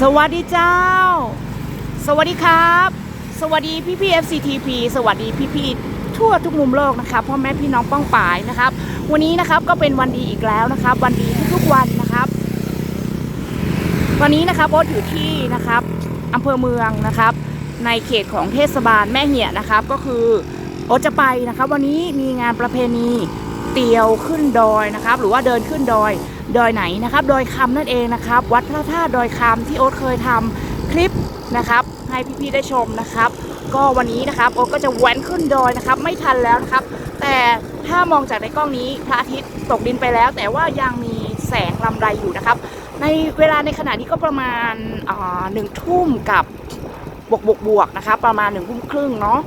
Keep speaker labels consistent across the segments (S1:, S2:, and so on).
S1: สวัสดีเจ้า สวัสดีครับ สวัสดีพี่พี่ FCTP สวัสดีพี่พี่ทั่วทุกมุมโลกนะครับพ่อแม่พี่น้องป้องป่ายนะครับ วันนี้นะครับก็เป็นวันดีอีกแล้วนะครับ วันดีทุกๆวันนะครับวันนี้นะครับโอ๊ตอยู่ที่นะครับอำเภอเมืองนะครับ ในเขตของเทศบาลแม่เหี่ยนะครับ ก็คือโอ๊ตจะไปนะครับ วันนี้มีงานประเพณีเตียวขึ้นดอยนะครับ หรือว่าเดินขึ้นดอย ดอยไหนนะครับ ดอยคำนั่นเองนะครับ วัดพระธาตุดอยคำที่โอ๊ตเคยทำคลิปนะครับ ให้พี่ๆได้ชมนะครับ ก็วันนี้นะครับโอ๊ตก็จะแว้นขึ้นดอยนะครับ ไม่ทันแล้วนะครับ แต่ถ้ามองจากในกล้องนี้พระอาทิตย์ตกดินไปแล้ว แต่ว่ายังมีแสงลำไรอยู่นะครับ ในเวลาในขณะนี้ก็ประมาณหนึ่งทุ่มกับบวกบวกบวกนะครับ ประมาณหนึ่งทุ่มครึ่งเนาะ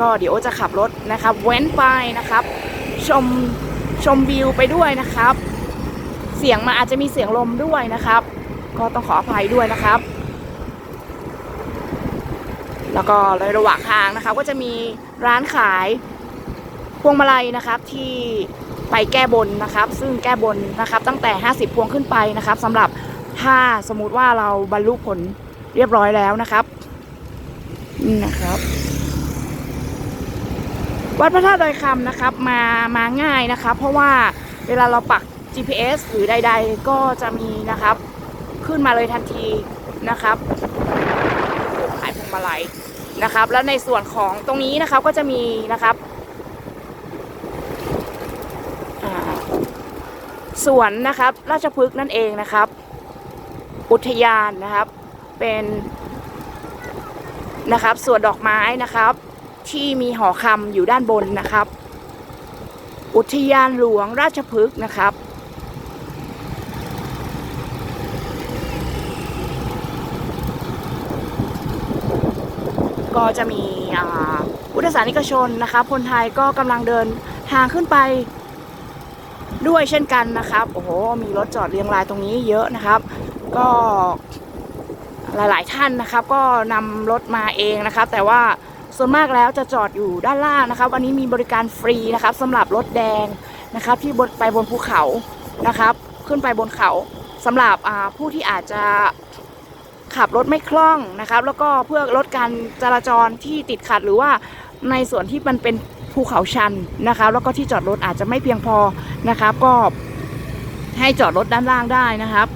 S1: ก็เดี๋ยวโอ๊ตจะขับรถนะครับแว้นไปนะครับ ชมชมวิวไปด้วยนะครับ เสียงมาอาจจะมีเสียงลมด้วยนะครับ ก็ต้องขออภัยด้วยนะครับ แล้วก็ในระหว่างทางนะครับก็จะมีร้านขายพวงมาลัยนะครับที่ไปแก้บนนะครับ ซึ่งแก้บนนะครับ ตั้งแต่ 50 พวงขึ้นไปนะครับสำหรับถ้าสมมุติว่าเราบรรลุผลเรียบร้อยแล้วนะครับนี่นะครับ วัดพระธาตุดอยคำนะครับ มามาง่ายนะครับ เพราะว่าเวลาเราปัก GPS หรือใด ๆ ก็จะมีนะครับ ขึ้นมาเลยทันทีนะครับขายพวงมาลัยนะครับ แล้วในส่วนของตรงนี้นะครับก็จะมีนะครับสวนนะครับ ราชพฤกษ์นั่นเองนะครับ อุทยานนะครับเป็นนะครับสวนดอกไม้นะครับ ที่มีหอคำอยู่ด้านบนนะครับ อุทยานหลวงราชพฤกษ์นะครับ ก็จะมีอ่าพุทธศาสนิกชนนะครับคนไทยก็กำลังเดินทางขึ้นไปด้วยเช่นกันนะครับโอ้โหมีรถจอดเรียงรายตรงนี้เยอะนะครับ ก็หลายๆท่านนะครับ ก็นำรถมาเองนะครับ แต่ว่าส่วนมากแล้วจะจอดอยู่ด้านล่างนะครับ วันนี้มีบริการฟรีนะครับสำหรับรถแดงนะครับ ที่บนไปบนภูเขานะครับ ขึ้นไปบนเขาสำหรับผู้ที่อาจจะ ขับรถไม่คล่องนะครับ แล้วก็เพื่อลดการจราจรที่ติดขัดหรือว่าในส่วนที่มันเป็นภูเขาชันนะครับแล้วก็ที่จอดรถอาจจะไม่เพียงพอนะครับ ก็ให้จอดรถด้านล่างได้นะครับ